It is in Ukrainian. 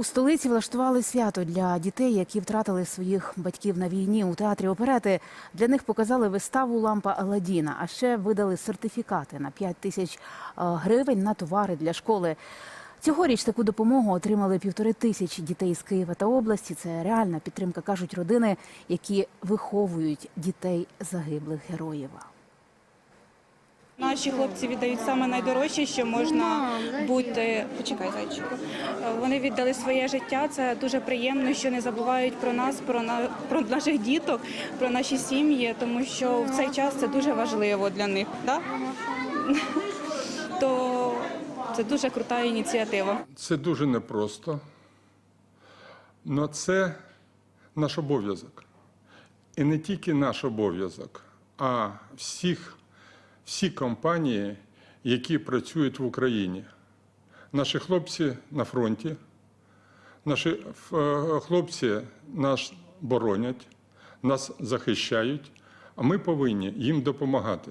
У столиці влаштували свято для дітей, які втратили своїх батьків на війні. У театрі оперети для них показали виставу Лампа Аладдіна, а ще видали сертифікати на 5 тисяч е, гривень на товари для школи. Цьогоріч таку допомогу отримали півтори тисячі дітей з Києва та області. Це реальна підтримка, кажуть родини, які виховують дітей загиблих героїв. Наші хлопці віддають саме найдорожче, що можна бути. Почекай, зайчику. Е, Вони віддали своє життя. Це дуже приємно, що не забувають про нас, про на про наших діток, про наші сім'ї, тому що в цей час це дуже важливо для них. Да? То це дуже крута ініціатива. Це дуже непросто, але це наш обов'язок. І не тільки наш обов'язок, а всіх, всі компанії, які працюють в Україні. Наші хлопці на фронті, наші е, хлопці нас боронять, нас захищають, а ми повинні їм допомагати.